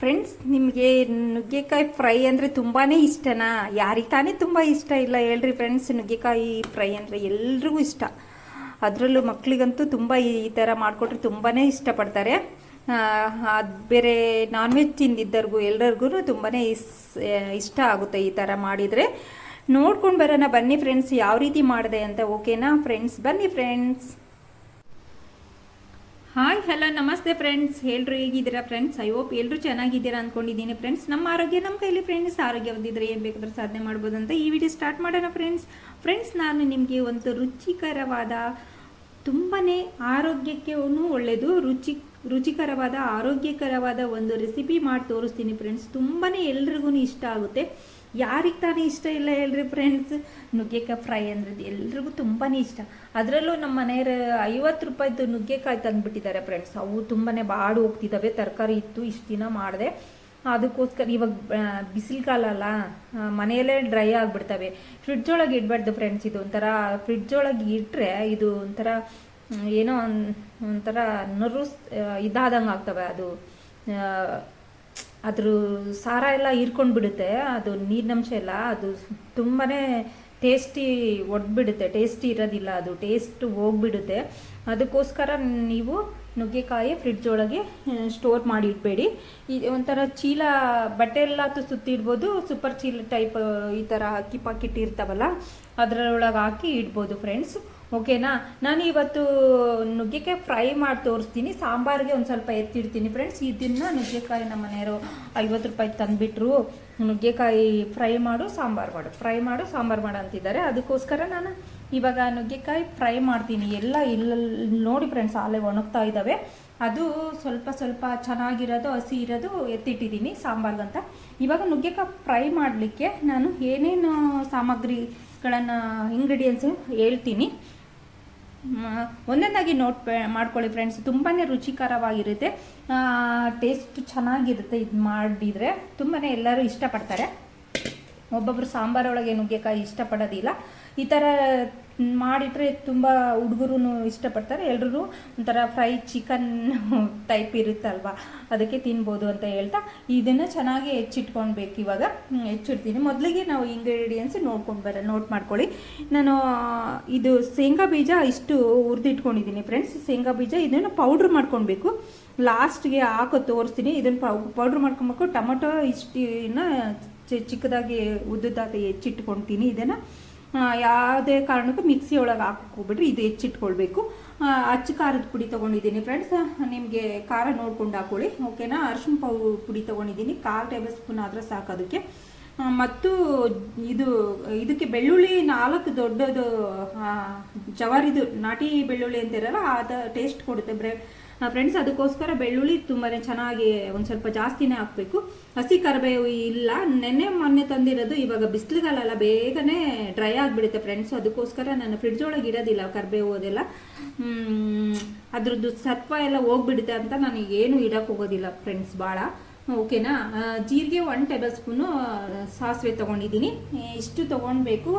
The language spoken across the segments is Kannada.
ಫ್ರೆಂಡ್ಸ್ ನಿಮಗೆ ನುಗ್ಗೆಕಾಯಿ ಫ್ರೈ ಅಂದರೆ ತುಂಬಾ ಇಷ್ಟನಾ? ಯಾರಿಗೆ ತಾನೇ ತುಂಬ ಇಷ್ಟ ಇಲ್ಲ ಹೇಳ್ರಿ ಫ್ರೆಂಡ್ಸ್ ನುಗ್ಗೆಕಾಯಿ ಫ್ರೈ ಅಂದರೆ ಎಲ್ರಿಗೂ ಇಷ್ಟ. ಅದರಲ್ಲೂ ಮಕ್ಕಳಿಗಂತೂ ತುಂಬ ಈ ಥರ ಮಾಡಿಕೊಟ್ರೆ ತುಂಬಾ ಇಷ್ಟಪಡ್ತಾರೆ. ಅದು ಬೇರೆ ನಾನ್ ವೆಜ್ ತಿಂದಿದ್ದರಿಗೂ ಎಲ್ಲರಿಗೂ ತುಂಬಾ ಇಷ್ಟ ಆಗುತ್ತೆ ಈ ಥರ ಮಾಡಿದರೆ. ನೋಡ್ಕೊಂಡು ಬರೋಣ ಬನ್ನಿ ಫ್ರೆಂಡ್ಸ್ ಯಾವ ರೀತಿ ಮಾಡಿದೆ ಅಂತ ಓಕೆನಾ ಫ್ರೆಂಡ್ಸ್ ಬನ್ನಿ ಫ್ರೆಂಡ್ಸ್ ಹಾಯ್, ಹಲೋ, ನಮಸ್ತೆ ಫ್ರೆಂಡ್ಸ್ ಎಲ್ಲರೂ ಹೇಗಿದ್ದೀರಾ ಫ್ರೆಂಡ್ಸ್ ಐ ಹೋಪ್ ಎಲ್ಲರೂ ಚೆನ್ನಾಗಿದ್ದೀರಾ ಅಂದ್ಕೊಂಡಿದ್ದೀನಿ ಫ್ರೆಂಡ್ಸ್ ನಮ್ಮ ಆರೋಗ್ಯ, ನಮ್ಮ ಕೈಲಿ ಫ್ರೆಂಡ್ಸ್ ಆರೋಗ್ಯ ಹೊಂದಿದ್ರೆ ಏನು ಬೇಕಾದ್ರೂ ಸಾಧನೆ ಮಾಡ್ಬೋದು ಅಂತ ಈ ವಿಡಿಯೋ ಸ್ಟಾರ್ಟ್ ಮಾಡೋಣ ಫ್ರೆಂಡ್ಸ್ ಫ್ರೆಂಡ್ಸ್ ನಾನು ನಿಮಗೆ ಒಂದು ರುಚಿಕರವಾದ ತುಂಬಾ ಆರೋಗ್ಯಕ್ಕೆ ಒಳ್ಳೆಯದು ರುಚಿ, ರುಚಿಕರವಾದ, ಆರೋಗ್ಯಕರವಾದ ಒಂದು ರೆಸಿಪಿ ಮಾಡಿ ತೋರಿಸ್ತೀನಿ ಫ್ರೆಂಡ್ಸ್ ತುಂಬಾ ಎಲ್ರಿಗೂ ಇಷ್ಟ ಆಗುತ್ತೆ. ಯಾರಿಗೆ ತಾನೇ ಇಷ್ಟ ಇಲ್ಲ ಹೇಳ್ರಿ ಫ್ರೆಂಡ್ಸ್ ನುಗ್ಗೆಕಾಯಿ ಫ್ರೈ ಅಂದರೆ ಎಲ್ರಿಗೂ ತುಂಬಾ ಇಷ್ಟ. ಅದರಲ್ಲೂ ನಮ್ಮ ಮನೆಯವ್ರ ಐವತ್ತು ರೂಪಾಯಿದು ನುಗ್ಗೆಕಾಯಿ ತಂದುಬಿಟ್ಟಿದ್ದಾರೆ ಫ್ರೆಂಡ್ಸ್ ಅವು ತುಂಬಾ ಬಾಡು ಹೋಗ್ತಿದ್ದಾವೆ ತರಕಾರಿ ಇತ್ತು, ಇಷ್ಟು ದಿನ ಮಾಡಿದೆ. ಅದಕ್ಕೋಸ್ಕರ ಇವಾಗ ಬಿಸಿಲುಗಾಲ ಅಲ್ಲ ಮನೆಯಲ್ಲೇ ಡ್ರೈ ಆಗಿಬಿಡ್ತವೆ. ಫ್ರಿಡ್ಜ್ ಒಳಗೆ ಇಡಬಾರ್ದು ಫ್ರೆಂಡ್ಸ್ ಇದು ಒಂಥರ ಫ್ರಿಡ್ಜ್ ಒಳಗೆ ಇಟ್ಟರೆ ಇದು ಒಂಥರ, ಏನೋ ಒಂಥರ ನರ್ವಸ್ ಇದಾದಂಗೆ ಆಗ್ತವೆ ಅದು. ಅದ್ರ ಸಾರ ಎಲ್ಲ ಹೀರ್ಕೊಂಡು ಬಿಡುತ್ತೆ ಅದು ನೀರಿನಂಶ ಎಲ್ಲ, ಅದು ತುಂಬಾ ಟೇಸ್ಟಿ ಒಡ್ಬಿಡುತ್ತೆ, ಟೇಸ್ಟಿ ಇರೋದಿಲ್ಲ ಅದು, ಟೇಸ್ಟ್ ಹೋಗ್ಬಿಡುತ್ತೆ. ಅದಕ್ಕೋಸ್ಕರ ನೀವು ನುಗ್ಗೆಕಾಯಿ ಫ್ರಿಡ್ಜ್ ಒಳಗೆ ಸ್ಟೋರ್ ಮಾಡಿ ಇಡಬೇಡಿ ಈ ಒಂಥರ ಚೀಲ, ಬಟ್ಟೆ ಎಲ್ಲ ಸುತ್ತಿಡ್ಬೋದು ಸೂಪರ್ ಚೀಲ ಟೈಪ್ ಈ ಥರ ಅಕ್ಕಿ ಪಾಕಿಟ್ ಇರ್ತಾವಲ್ಲ, ಅದರೊಳಗೆ ಹಾಕಿ ಇಡ್ಬೋದು ಫ್ರೆಂಡ್ಸ್ ಓಕೆನಾ? ನಾನು ಇವತ್ತು ನುಗ್ಗೆಕಾಯಿ ಫ್ರೈ ಮಾಡಿ ತೋರಿಸ್ತೀನಿ. ಸಾಂಬಾರಿಗೆ ಒಂದು ಸ್ವಲ್ಪ ಎತ್ತಿಡ್ತೀನಿ ಫ್ರೆಂಡ್ಸ್ ಇದನ್ನ ನುಗ್ಗೆಕಾಯಿ ನಮ್ಮ ಮನೆಯವರು ಐವತ್ತು ರೂಪಾಯಿ ತಂದುಬಿಟ್ರು. ನುಗ್ಗೆಕಾಯಿ ಫ್ರೈ ಮಾಡು, ಸಾಂಬಾರು ಮಾಡು. ಫ್ರೈ ಮಾಡು, ಸಾಂಬಾರು ಮಾಡು ಅಂತಿದ್ದಾರೆ. ಅದಕ್ಕೋಸ್ಕರ ನಾನು ಇವಾಗ ನುಗ್ಗೆಕಾಯಿ ಫ್ರೈ ಮಾಡ್ತೀನಿ. ಎಲ್ಲ ಇಲ್ಲ ನೋಡಿ ಫ್ರೆಂಡ್ಸ್ ಆಲೆ ಒಣಗ್ತಾ ಇದ್ದಾವೆ ಅದು ಸ್ವಲ್ಪ ಸ್ವಲ್ಪ ಚೆನ್ನಾಗಿರೋದು, ಹಸಿ ಇರೋದು ಎತ್ತಿಟ್ಟಿದ್ದೀನಿ ಸಾಂಬಾರ್ಗಂತ ಇವಾಗ ನುಗ್ಗೆಕಾಯಿ ಫ್ರೈ ಮಾಡಲಿಕ್ಕೆ ನಾನು ಏನೇನು ಸಾಮಗ್ರಿಗಳನ್ನು ಇಂಗ್ರೀಡಿಯೆಂಟ್ಸು ಹೇಳ್ತೀನಿ. ಒಂದೊಂದಾಗಿ ನೋಟ್ ಮಾಡ್ಕೊಳ್ಳಿ ಫ್ರೆಂಡ್ಸ್ ತುಂಬಾ ರುಚಿಕರವಾಗಿರುತ್ತೆ. ಟೇಸ್ಟ್ ಚೆನ್ನಾಗಿರುತ್ತೆ ಇದು ಮಾಡಿದರೆ. ತುಂಬಾ ಎಲ್ಲರೂ ಇಷ್ಟಪಡ್ತಾರೆ. ಒಬ್ಬೊಬ್ಬರು ಸಾಂಬಾರೊಳಗೆ ನುಗ್ಗೆಕಾಯಿ ಇಷ್ಟಪಡೋದಿಲ್ಲ. ಈ ಥರ ಮಾಡಿಟ್ರೆ ತುಂಬ ಹುಡುಗರು ಇಷ್ಟಪಡ್ತಾರೆ. ಎಲ್ಲರೂ ಒಂಥರ ಫ್ರೈ ಚಿಕನ್ ಟೈಪ್ ಇರುತ್ತಲ್ವ, ಅದಕ್ಕೆ ತಿನ್ಬೋದು ಅಂತ ಹೇಳ್ತಾ, ಇದನ್ನು ಚೆನ್ನಾಗಿ ಹೆಚ್ಚಿಟ್ಕೊಳ್ಬೇಕು ಇವಾಗ. ಹೆಚ್ಚಿಡ್ತೀನಿ. ಮೊದಲಿಗೆ ನಾವು ಇಂಗ್ರೀಡಿಯೆಂಟ್ಸ್ ನೋಡ್ಕೊಂಡು ಬರ ನೋಟ್ ಮಾಡ್ಕೊಳ್ಳಿ. ನಾನು, ಇದು ಶೇಂಗಾ ಬೀಜ ಇಷ್ಟು ಹುರಿದಿಟ್ಕೊಂಡಿದ್ದೀನಿ ಫ್ರೆಂಡ್ಸ್ ಶೇಂಗಾ ಬೀಜ ಇದನ್ನು ಪೌಡ್ರ್ ಮಾಡ್ಕೊಳ್ಬೇಕು ಲಾಸ್ಟ್ಗೆ ಹಾಕೋ ತೋರಿಸ್ತೀನಿ. ಇದನ್ನು ಪೌಡ್ರ್ ಮಾಡ್ಕೊಬೇಕು ಟೊಮೊಟೊ ಇಷ್ಟಿನ ಚಿ- ಚಿಕ್ಕದಾಗಿ ಉದ್ದದಾಗಿ ಹೆಚ್ಚಿಟ್ಕೊಳ್ತೀನಿ ಇದನ್ನು. ಯಾವುದೇ ಕಾರಣಕ್ಕೂ ಮಿಕ್ಸಿ ಒಳಗೆ ಹಾಕಕ್ಕೆ ಇದು ಹೆಚ್ಚಿಟ್ಕೊಳ್ಬೇಕು. ಅಚ್ಚ ಖಾರದ ಪುಡಿ ತೊಗೊಂಡಿದ್ದೀನಿ ಫ್ರೆಂಡ್ಸ್ ನಿಮಗೆ ಖಾರ ನೋಡ್ಕೊಂಡು ಹಾಕೊಳ್ಳಿ ಓಕೆನಾ ಅರ್ಶಿನ ಪೌ ಪುಡಿ ತೊಗೊಂಡಿದ್ದೀನಿ, ಕಾಲು ಟೇಬಲ್ ಸ್ಪೂನ್ ಆದರೆ ಸಾಕು ಅದಕ್ಕೆ. ಮತ್ತು ಇದು, ಇದಕ್ಕೆ ಬೆಳ್ಳುಳ್ಳಿ ನಾಲ್ಕು ದೊಡ್ಡದು ಜವಾರಿದು, ನಾಟಿ ಬೆಳ್ಳುಳ್ಳಿ ಅಂತಿರಲ್ಲ, ಅದು ಟೇಸ್ಟ್ ಕೊಡುತ್ತೆ ಬ್ರೆ ಫ್ರೆಂಡ್ಸ್ ಅದಕ್ಕೋಸ್ಕರ ಬೆಳ್ಳುಳ್ಳಿ ತುಂಬಾ ಚೆನ್ನಾಗಿ ಒಂದು ಸ್ವಲ್ಪ ಜಾಸ್ತಿನೇ ಹಾಕಬೇಕು. ಹಸಿ ಕರಿಬೇವು ಇಲ್ಲ. ನೆನ್ನೆ ಮೊನ್ನೆ ತಂದಿರೋದು, ಇವಾಗ ಬಿಸಿಲುಗಳೆಲ್ಲ ಬೇಗನೆ ಡ್ರೈ ಆಗಿಬಿಡುತ್ತೆ ಫ್ರೆಂಡ್ಸ್ ಅದಕ್ಕೋಸ್ಕರ ನಾನು ಫ್ರಿಡ್ಜ್ ಒಳಗೆ ಇಡೋದಿಲ್ಲ ಕರಿಬೇವು ಅದೆಲ್ಲ. ಅದ್ರದ್ದು ಸತ್ವ ಎಲ್ಲ ಹೋಗ್ಬಿಡುತ್ತೆ ಅಂತ ನಾನು ಏನು ಇಡಕ್ಕೆ ಹೋಗೋದಿಲ್ಲ ಫ್ರೆಂಡ್ಸ್ ಭಾಳ ಓಕೆನಾ ಜೀರಿಗೆ ಒನ್ ಟೇಬಲ್ ಸ್ಪೂನು ಸಾಸಿವೆ ತೊಗೊಂಡಿದ್ದೀನಿ. ಇಷ್ಟು ತೊಗೊಳ್ಬೇಕು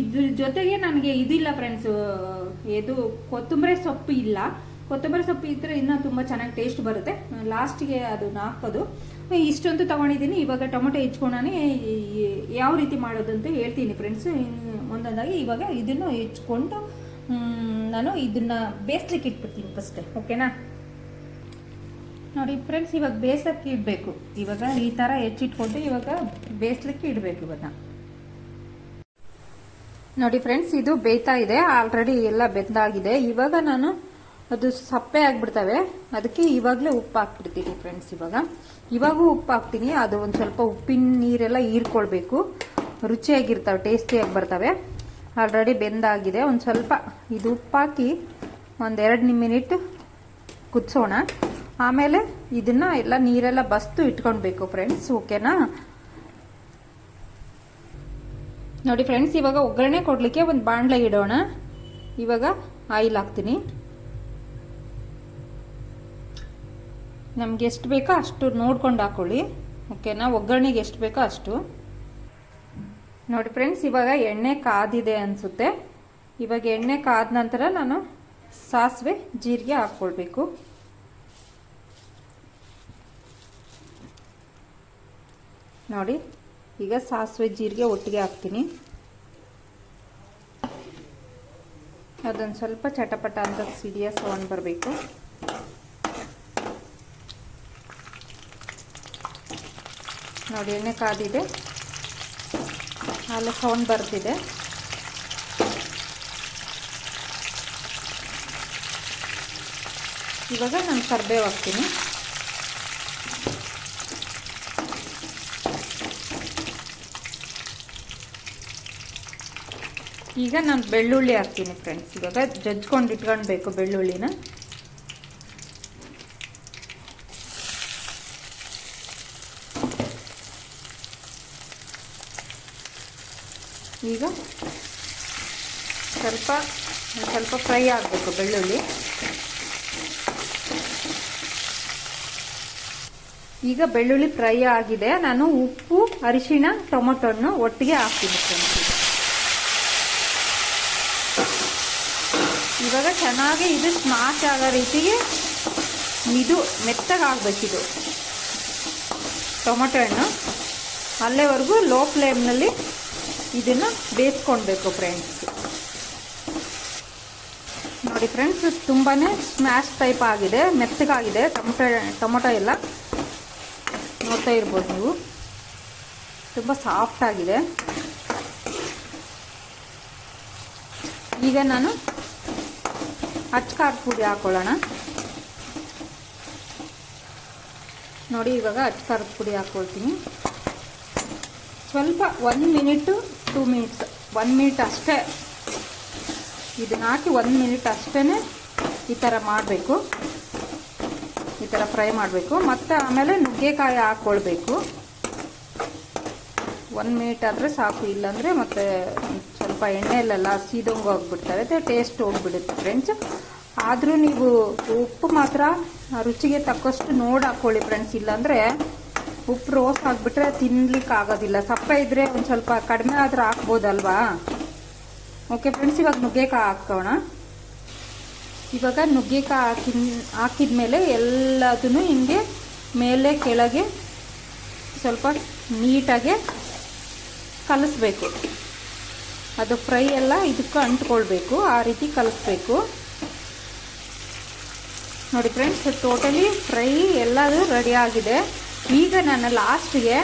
ಇದ್ರ ಜೊತೆಗೆ ನನಗೆ ಇದಿಲ್ಲ ಫ್ರೆಂಡ್ಸು ಇದು ಕೊತ್ತಂಬರಿ ಸೊಪ್ಪು ಇಲ್ಲ. ಕೊತ್ತಂಬರಿ ಸೊಪ್ಪು ಇದ್ದರೆ ಇನ್ನೂ ತುಂಬ ಚೆನ್ನಾಗಿ ಟೇಸ್ಟ್ ಬರುತ್ತೆ. ಲಾಸ್ಟಿಗೆ ಅದನ್ನ ಹಾಕೋದು ಇಷ್ಟೊಂದು ತೊಗೊಂಡಿದ್ದೀನಿ. ಇವಾಗ ಟೊಮೊಟೊ ಹೆಚ್ಕೊಂಡಾನೆ ಯಾವ ರೀತಿ ಮಾಡೋದು ಅಂತ ಹೇಳ್ತೀನಿ ಫ್ರೆಂಡ್ಸ್ ಒಂದೊಂದಾಗಿ ಇವಾಗ ಇದನ್ನು ಹೆಚ್ಕೊಂಡು ನಾನು ಇದನ್ನು ಬೇಯಿಸ್ಲಿಕ್ಕೆ ಇಟ್ಬಿಡ್ತೀನಿ ಫಸ್ಟ್ ಓಕೆನಾ? ನೋಡಿ ಫ್ರೆಂಡ್ಸ್ ಇವಾಗ ಬೇಯಿಸೋಕ್ಕೆ ಇಡಬೇಕು. ಇವಾಗ ಈ ಥರ ಹೆಚ್ಚಿಟ್ಕೊಂಡು ಇವಾಗ ಬೇಯಿಸ್ಲಿಕ್ಕೆ ಇಡಬೇಕು ಇವಾಗ. ನೋಡಿ ಫ್ರೆಂಡ್ಸ್ ಇದು ಬೇಯ್ತಾ ಇದೆ. ಆಲ್ರೆಡಿ ಎಲ್ಲ ಬೆಂದಾಗಿದೆ. ಇವಾಗ ನಾನು ಅದು ಸಪ್ಪೆ ಆಗಿಬಿಡ್ತವೆ. ಅದಕ್ಕೆ ಇವಾಗಲೇ ಉಪ್ಪು ಹಾಕ್ಬಿಡ್ತೀನಿ ಫ್ರೆಂಡ್ಸ್ ಇವಾಗ. ಇವಾಗೂ ಉಪ್ಪು ಹಾಕ್ತೀನಿ. ಅದು ಒಂದು ಸ್ವಲ್ಪ ಉಪ್ಪಿನ ನೀರೆಲ್ಲ ಹೀರ್ಕೊಳ್ಬೇಕು. ರುಚಿಯಾಗಿರ್ತವೆ ಟೇಸ್ಟಿಯಾಗಿ ಬರ್ತವೆ. ಆಲ್ರೆಡಿ ಬೆಂದಾಗಿದೆ. ಒಂದು ಸ್ವಲ್ಪ ಇದು ಉಪ್ಪು ಹಾಕಿ ಒಂದೆರಡು ಮಿನಿಟ್ ಕುದಿಸೋಣ. ಆಮೇಲೆ ಇದನ್ನ ಎಲ್ಲ ನೀರೆಲ್ಲ ಬಸ್ತು ಇಟ್ಕೊಳ್ಬೇಕು ಫ್ರೆಂಡ್ಸ್ ಓಕೆನಾ ನೋಡಿ ಫ್ರೆಂಡ್ಸ್ ಇವಾಗ ಒಗ್ಗರಣೆ ಕೊಡಲಿಕ್ಕೆ ಒಂದು ಬಾಣಲೆ ಇಡೋಣ. ಇವಾಗ ಆಯಿಲ್ ಹಾಕ್ತೀನಿ. ನಮ್ಗೆ ಎಷ್ಟು ಬೇಕೋ ಅಷ್ಟು ನೋಡ್ಕೊಂಡು ಹಾಕೊಳ್ಳಿ. ಓಕೆನಾ ಒಗ್ಗರಣೆಗೆ ಎಷ್ಟು ಬೇಕೋ ಅಷ್ಟು. ನೋಡಿ ಫ್ರೆಂಡ್ಸ್, ಇವಾಗ ಎಣ್ಣೆ ಕಾದಿದೆ ಅನಿಸುತ್ತೆ. ಇವಾಗ ಎಣ್ಣೆ ಕಾದ ನಂತರ ನಾನು ಸಾಸಿವೆ, ಜೀರಿಗೆ ಹಾಕ್ಕೊಳ್ಬೇಕು. ನೋಡಿ, ಈಗ ಸಾಸಿವೆ, ಜೀರಿಗೆ ಒಟ್ಟಿಗೆ ಹಾಕ್ತೀನಿ. ಅದೊಂದು ಸ್ವಲ್ಪ ಚಟಪಟ ಅಂತ ಸಿಡಿಯ ಸೌಂಡ್ ಬರಬೇಕು. ನೋಡಿ, ಎಣ್ಣೆ ಕಾದಿದೆ. ಹಾಲು ಸೌಂಡ್ ಬರ್ತಿದೆ. ಇವಾಗ ನಾನು ಕರ್ಬೇವು ಹಾಕ್ತೀನಿ. ಈಗ ನಾನು ಬೆಳ್ಳುಳ್ಳಿ ಹಾಕ್ತೀನಿ ಫ್ರೆಂಡ್ಸ್ ಇವಾಗ ಜಜ್ಕೊಂಡು ಇಟ್ಕೊಳ್ಬೇಕು ಬೆಳ್ಳುಳ್ಳಿನ. ಈಗ ಸ್ವಲ್ಪ ಸ್ವಲ್ಪ ಫ್ರೈ ಆಗಬೇಕು ಬೆಳ್ಳುಳ್ಳಿ. ಈಗ ಬೆಳ್ಳುಳ್ಳಿ ಫ್ರೈ ಆಗಿದೆ. ನಾನು ಉಪ್ಪು, ಅರಿಶಿಣ, ಟೊಮೊಟೊನ್ನು ಒಟ್ಟಿಗೆ ಫ್ರೆಂಡ್ಸ್ ಇವಾಗ ಚೆನ್ನಾಗಿ ಇದು ಸ್ಮಾಶ್ ಆಗೋ ರೀತಿಗೆ ಇದು ಮೆತ್ತಗಾಗಬೇಕಿದು. ಟೊಮೊಟೊ ಹಣ್ಣು ಅಲ್ಲೇವರೆಗೂ ಲೋ ಫ್ಲೇಮ್ನಲ್ಲಿ ಇದನ್ನು ಬೇಯಿಸ್ಕೊಳ್ಬೇಕು ಫ್ರೆಂಡ್ಸ್ ನೋಡಿ ಫ್ರೆಂಡ್ಸ್ ತುಂಬಾ ಸ್ಮ್ಯಾಶ್ ಟೈಪ್ ಆಗಿದೆ, ಮೆತ್ತಗಾಗಿದೆ, ಟೊಮೊಟೊ ಟೊಮೊಟೊ ಎಲ್ಲ ನೋಡ್ತಾ ಇರ್ಬೋದು ನೀವು. ತುಂಬ ಸಾಫ್ಟ್ ಆಗಿದೆ. ಈಗ ನಾನು ಅಚ್ಕಾರದ ಪುಡಿ ಹಾಕೊಳ್ಳೋಣ. ನೋಡಿ ಇವಾಗ ಅಚ್ಕಾರದ ಪುಡಿ ಹಾಕ್ಕೊಳ್ತೀನಿ ಸ್ವಲ್ಪ one minute two minutes one minute ಅಷ್ಟೇ. ಇದನ್ನ ಹಾಕಿ ಒಂದು ಮಿನಿಟ್ ಅಷ್ಟೇ ಈ ಥರ ಮಾಡಬೇಕು. ಈ ಥರ ಫ್ರೈ ಮಾಡಬೇಕು. ಮತ್ತು ಆಮೇಲೆ ನುಗ್ಗೆಕಾಯಿ ಹಾಕ್ಕೊಳ್ಬೇಕು ಒನ್ ಮಿನಿಟ್ ಆದರೆ ಸಾಕು. ಇಲ್ಲಾಂದರೆ ಮತ್ತೆ ಸ್ವಲ್ಪ ಎಣ್ಣೆಯಲ್ಲೆಲ್ಲ ಸೀದೊಂಗು ಹೋಗ್ಬಿಡ್ತವೆ. ಟೇಸ್ಟ್ ಹೋಗ್ಬಿಡುತ್ತೆ ಫ್ರೆಂಡ್ಸ್ ಆದರೂ ನೀವು ಉಪ್ಪು ಮಾತ್ರ ರುಚಿಗೆ ತಕ್ಕಷ್ಟು ನೋಡಿ ಹಾಕ್ಕೊಳ್ಳಿ ಫ್ರೆಂಡ್ಸ್ ಇಲ್ಲಾಂದರೆ ಉಪ್ಪು ರೋಸ್ ಆಗಿಬಿಟ್ರೆ ತಿನ್ಲಿಕ್ಕೆ ಆಗೋದಿಲ್ಲ ಸಪ್ಪ ಇದ್ರೆ ಒಂದು ಸ್ವಲ್ಪ ಕಡಿಮೆ ಆದರೂ ಹಾಕ್ಬೋದಲ್ವಾ? ಓಕೆ ಫ್ರೆಂಡ್ಸ್ ಇವಾಗ ನುಗ್ಗೆಕಾಯಿ ಹಾಕೋಣ ಇವಾಗ ನುಗ್ಗೆಕಾಯಿ ಹಾಕಿ ಹಾಕಿದ್ಮೇಲೆ ಎಲ್ಲದನ್ನು ಹಿಂಗೆ ಮೇಲೆ ಕೆಳಗೆ ಸ್ವಲ್ಪ ನೀಟಾಗಿ ಕಲಿಸ್ಬೇಕು. ಅದು ಫ್ರೈ ಎಲ್ಲ ಇದಕ್ಕೆ ಅಂಟ್ಕೊಳ್ಬೇಕು, ಆ ರೀತಿ ಕಲಿಸ್ಬೇಕು. ನೋಡಿ ಫ್ರೆಂಡ್ಸ್ ಟೋಟಲಿ ಫ್ರೈ ಎಲ್ಲದೂ ರೆಡಿ ಆಗಿದೆ. ಈಗ ನಾನು ಲಾಸ್ಟ್ಗೆ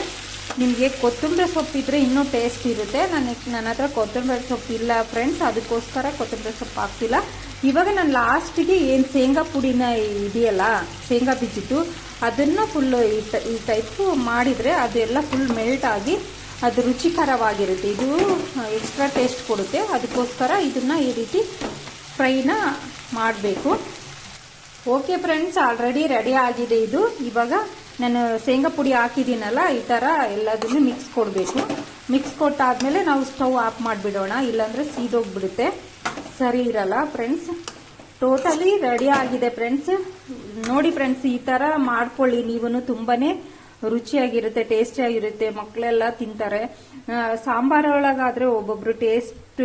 ನಿಮಗೆ ಕೊತ್ತಂಬರಿ ಸೊಪ್ಪು ಇದ್ದರೆ ಇನ್ನೂ ಟೇಸ್ಟ್ ಇರುತ್ತೆ. ನಾನು ನನ್ನ ಹತ್ರ ಕೊತ್ತಂಬರಿ ಸೊಪ್ಪು ಇಲ್ಲ ಫ್ರೆಂಡ್ಸ್ ಅದಕ್ಕೋಸ್ಕರ ಕೊತ್ತಂಬರಿ ಸೊಪ್ಪು ಹಾಕ್ತಿಲ್ಲ. ಇವಾಗ ನಾನು ಲಾಸ್ಟಿಗೆ ಏನು ಶೇಂಗಾ ಪುಡಿನ ಇದೆಯಲ್ಲ, ಶೇಂಗಾ ಬೀಜಿತ್ತು ಅದನ್ನು ಫುಲ್ಲು ಈ ಟೈಪು ಮಾಡಿದರೆ ಅದೆಲ್ಲ ಫುಲ್ ಮೆಲ್ಟ್ ಆಗಿ ಅದು ರುಚಿಕರವಾಗಿರುತ್ತೆ. ಇದು ಎಕ್ಸ್ಟ್ರಾ ಟೇಸ್ಟ್ ಕೊಡುತ್ತೆ. ಅದಕ್ಕೋಸ್ಕರ ಇದನ್ನು ಈ ರೀತಿ ಫ್ರೈನ ಮಾಡಬೇಕು. ಓಕೆ ಫ್ರೆಂಡ್ಸ್ ಆಲ್ರೆಡಿ ರೆಡಿ ಆಗಿದೆ ಇದು. ಇವಾಗ ನಾನು ಶೇಂಗಾ ಪುಡಿ ಹಾಕಿದ್ದೀನಲ್ಲ, ಈ ಥರ ಎಲ್ಲದನ್ನು ಮಿಕ್ಸ್ ಕೊಡಬೇಕು. ಮಿಕ್ಸ್ ಕೊಟ್ಟಾದಮೇಲೆ ನಾವು ಸ್ಟವ್ ಆಫ್ ಮಾಡಿಬಿಡೋಣ, ಇಲ್ಲಾಂದರೆ ಸೀದೋಗ್ಬಿಡುತ್ತೆ. ಸರಿ ಇರಲ್ಲ ಫ್ರೆಂಡ್ಸ್ ಟೋಟಲಿ ರೆಡಿ ಆಗಿದೆ ಫ್ರೆಂಡ್ಸ್ ನೋಡಿ ಫ್ರೆಂಡ್ಸ್ ಈ ಥರ ಮಾಡ್ಕೊಳ್ಳಿ. ನೀವು ತುಂಬಾ ರುಚಿಯಾಗಿರುತ್ತೆ ಟೇಸ್ಟಿಯಾಗಿರುತ್ತೆ ಮಕ್ಕಳೆಲ್ಲ ತಿಂತಾರೆ. ಸಾಂಬಾರೊಳಗಾದರೆ ಒಬ್ಬೊಬ್ರು ಟೇಸ್ಟ್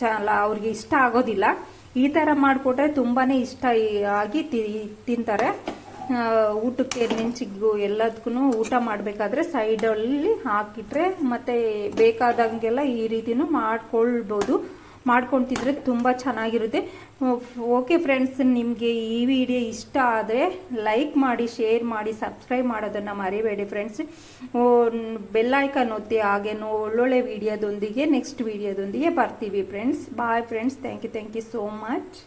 ಚಲ ಅವ್ರಿಗೆ ಇಷ್ಟ ಆಗೋದಿಲ್ಲ. ಈ ಥರ ಮಾಡಿಕೊಟ್ರೆ ತುಂಬಾ ಇಷ್ಟ ಆಗಿ ತಿಂತಾರೆ. ಊಟಕ್ಕೆ ನೆಂಚಿಗೂ ಎಲ್ಲದಕ್ಕೂ ಊಟ ಮಾಡಬೇಕಾದ್ರೆ ಸೈಡಲ್ಲಿ ಹಾಕಿಟ್ರೆ ಮತ್ತೆ ಬೇಕಾದಂಗೆಲ್ಲ ಈ ರೀತಿನೂ ಮಾಡ್ಕೊಳ್ಬೋದು. ಮಾಡ್ಕೊತಿದ್ರೆ ತುಂಬ ಚೆನ್ನಾಗಿರುತ್ತೆ. ಓಕೆ ಫ್ರೆಂಡ್ಸ್ ನಿಮಗೆ ಈ ವಿಡಿಯೋ ಇಷ್ಟ ಆದರೆ ಲೈಕ್ ಮಾಡಿ ಶೇರ್ ಮಾಡಿ ಸಬ್ಸ್ಕ್ರೈಬ್ ಮಾಡೋದನ್ನು ಮರಿಬೇಡಿ ಫ್ರೆಂಡ್ಸ್ ಬೆಲ್ಲೈಕನ್ ಒತ್ತಿ ಹಾಗೇನು ಒಳ್ಳೊಳ್ಳೆ ವಿಡಿಯೋದೊಂದಿಗೆ ನೆಕ್ಸ್ಟ್ ವಿಡಿಯೋದೊಂದಿಗೆ ಬರ್ತೀವಿ friends bye friends thank you thank you so much